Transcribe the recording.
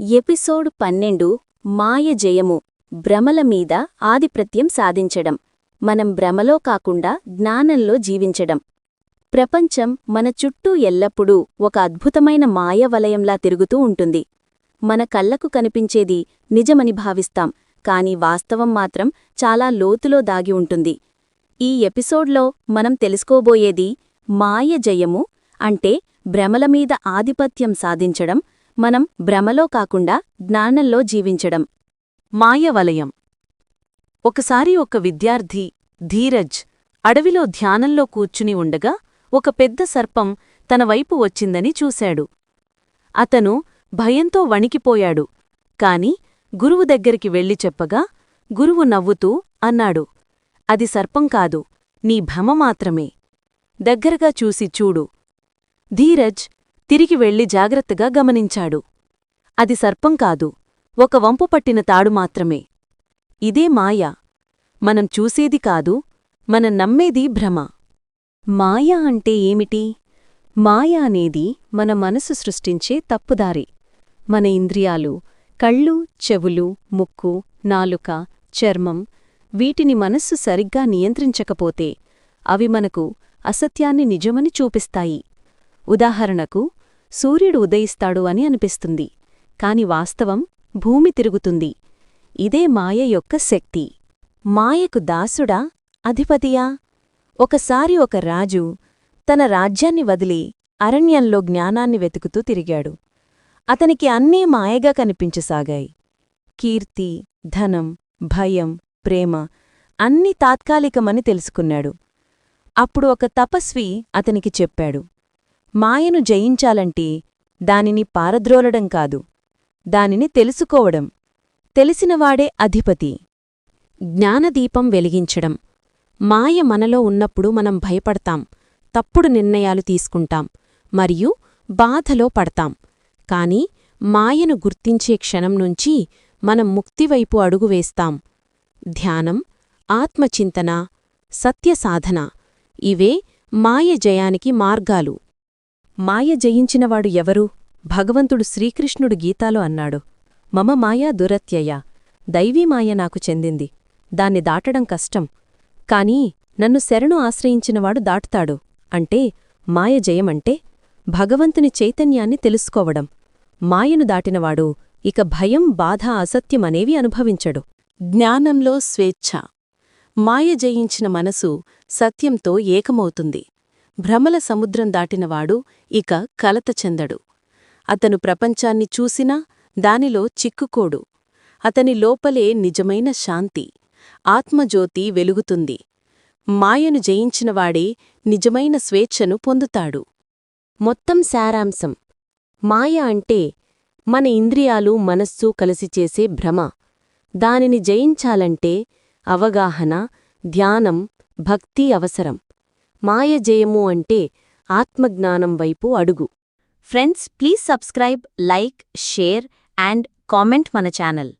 Episode పన్నెండు మాయ జయము. భ్రమల మీద ఆధిపత్యం సాధించడం. మనం భ్రమలో కాకుండా జ్ఞానంలో జీవించడం. ప్రపంచం మన చుట్టూ ఎల్లప్పుడూ ఒక అద్భుతమైన మాయ వలయంలా తిరుగుతూ ఉంటుంది. మన కళ్ళకు కనిపించేది నిజమని భావిస్తాం కాని వాస్తవం మాత్రం చాలా లోతులో దాగి ఉంటుంది. ఈ ఎపిసోడ్లో మనం తెలుసుకోబోయేది మాయ జయము అంటే భ్రమల మీద ఆధిపత్యం సాధించడం మనం భ్రమలో కాకుండా జ్ఞానంలో జీవించడం. మాయవలయం. ఒకసారి ఒక విద్యార్థి ధీరజ్ అడవిలో ధ్యానంలో కూర్చుని ఉండగా ఒక పెద్ద సర్పం తన వైపు వచ్చిందని చూశాడు. అతను భయంతో వణికిపోయాడు. కాని గురువు దగ్గరికి వెళ్ళి చెప్పగా గురువు నవ్వుతూ అన్నాడు అది సర్పం కాదు నీ భ్రమ మాత్రమే. దగ్గరగా చూసి చూడు. ధీరజ్ తిరిగి వెళ్ళి జాగ్రత్తగా గమనించాడు. అది సర్పం కాదు ఒక వంపు పట్టిన తాడు మాత్రమే. ఇదే మాయ. మనం చూసేది కాదు మనం నమ్మేది భ్రమ. మాయ అంటే ఏమిటి? మాయ అనేది మన మనసు సృష్టించే తప్పుదారి. మన ఇంద్రియాలు కళ్ళు చెవులు ముక్కు నాలుక చర్మం వీటిని మనస్సు సరిగ్గా నియంత్రించకపోతే అవి మనకు అసత్యాన్ని నిజమని చూపిస్తాయి. ఉదాహరణకు సూర్యుడు ఉదయిస్తాడు అని అనిపిస్తుంది. కాని వాస్తవం భూమి తిరుగుతుంది. ఇదే మాయ యొక్క శక్తి. మాయకు దాసుడా అధిపతియా? ఒకసారి ఒక రాజు తన రాజ్యాన్ని వదిలి అరణ్యంలో జ్ఞానాన్ని వెతుకుతూ తిరిగాడు. అతనికి అన్నీ మాయగా కనిపించసాగాయి. కీర్తి ధనం భయం ప్రేమ అన్నీ తాత్కాలికమని తెలుసుకున్నాడు. అప్పుడు ఒక తపస్వి అతనికి చెప్పాడు. మాయను జయించాలంటే దానిని పారద్రోలడం కాదు. దానిని తెలుసుకోవడం. తెలిసినవాడే అధిపతి. జ్ఞానదీపం వెలిగించడం. మాయ మనలో ఉన్నప్పుడు మనం భయపడతాం. తప్పుడు నిర్ణయాలు తీసుకుంటాం. మరియు బాధలో పడతాం. కాని మాయను గుర్తించే క్షణం నుంచి మనం ముక్తివైపు అడుగు వేస్తాం. ధ్యానం ఆత్మచింతన సత్యసాధన ఇవే మాయ జయానికి మార్గాలు. మాయ జయించినవాడు ఎవరు? భగవంతుడు శ్రీకృష్ణుడు గీతాలో అన్నాడు. మమ మాయా దురత్యయ. దైవీమాయ నాకు చెందింది. దాన్ని దాటడం కష్టం. కాని నన్ను శరణు ఆశ్రయించినవాడు దాటుతాడు. అంటే మాయ జయమంటే భగవంతుని చైతన్యాన్ని తెలుసుకోవడం. మాయను దాటినవాడు ఇక భయం బాధ అసత్యమనేవి అనుభవించడు. జ్ఞానంలో స్వేచ్ఛ. మాయ జయించిన మనసు సత్యంతో ఏకమవుతుంది. భ్రమల సముద్రం దాటినవాడు ఇక కలత చెందడు. అతను ప్రపంచాన్ని చూసినా దానిలో చిక్కుకోడు. అతని లోపలే నిజమైన శాంతి ఆత్మజ్యోతి వెలుగుతుంది. మాయను జయించినవాడే నిజమైన స్వేచ్ఛను పొందుతాడు. మొత్తం సారాంశం. మాయ అంటే మన ఇంద్రియాలు మనస్సు కలిసి చేసే భ్రమ. దానిని జయించాలంటే అవగాహన ధ్యానం భక్తి అవసరం. మాయ జయము అంటే ఆత్మజ్ఞానం వైపు అడుగు. Friends please subscribe like share and comment మన ఛానల్.